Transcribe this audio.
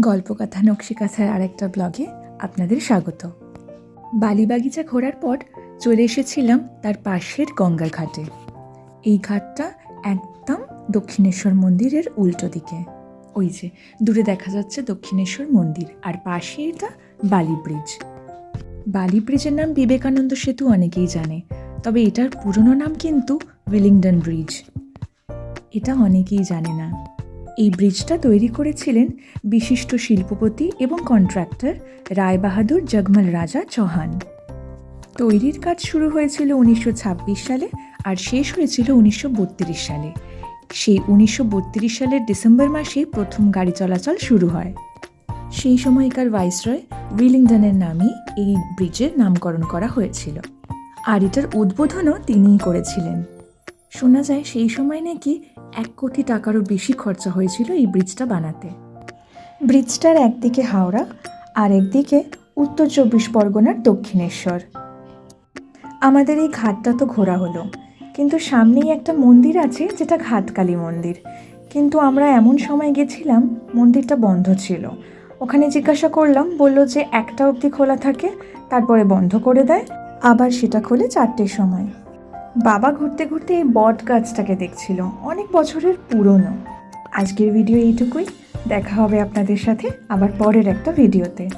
গল্পকথা নকশিকাথার আরেকটা ব্লগে আপনাদের স্বাগত। বালিবাগিচা ঘোরার পর চলে এসেছিলাম তার পাশের গঙ্গার ঘাটে। এই ঘাটটা একদম দক্ষিণেশ্বর মন্দিরের উল্টো দিকে। ওই যে, দূরে দেখা যাচ্ছে দক্ষিণেশ্বর মন্দির, আর পাশে এটা বালি ব্রিজ। বালি ব্রিজের নাম বিবেকানন্দ সেতু অনেকেই জানে, তবে এটার পুরনো নাম কিন্তু উইলিংডন ব্রিজ। এটা অনেকেই জানে না। ব্রিজটা তৈরি করেছিলেন বিশিষ্ট শিল্পপতি এবং কন্ট্রাক্টর রায়বাহাদুর জগমল রাজা চৌহান। তৈরির কাজ শুরু হয়েছিল উনিশশো ছাব্বিশ সালে আর শেষ হয়েছিল উনিশশো বত্রিশ সালে। সেই উনিশশো বত্রিশ সালের ডিসেম্বর মাসে প্রথম গাড়ি চলাচল শুরু হয়। সেই সময়কার ভাইসরয় উইলিংডনের নামই এই ব্রিজের নামকরণ করা হয়েছিল। আর এটার উদ্বোধনও তিনিই করেছিলেন। শোনা যায় সেই সময় নাকি এক কোটি টাকারও বেশি খরচা হয়েছিল এই ব্রিজটা বানাতে। ব্রিজটার একদিকে হাওড়া আর একদিকে উত্তর চব্বিশ পরগনার দক্ষিণেশ্বর। আমাদের এই ঘাটটা তো ঘোরা হলো, কিন্তু সামনেই একটা মন্দির আছে যেটা ঘাটকালী মন্দির। কিন্তু আমরা এমন সময় গেছিলাম, মন্দিরটা বন্ধ ছিল। ওখানে জিজ্ঞাসা করলাম, বলল যে একটা অবধি খোলা থাকে, তারপরে বন্ধ করে দেয়, আবার সেটা খোলে চারটের সময়। বাবা ঘুরতে ঘুরতে এই বট গাছটাকে দেখছিল, অনেক বছরের পুরনো। আজকের ভিডিও এইটুকুই। দেখা হবে আপনাদের সাথে আবার পরের একটা ভিডিওতে।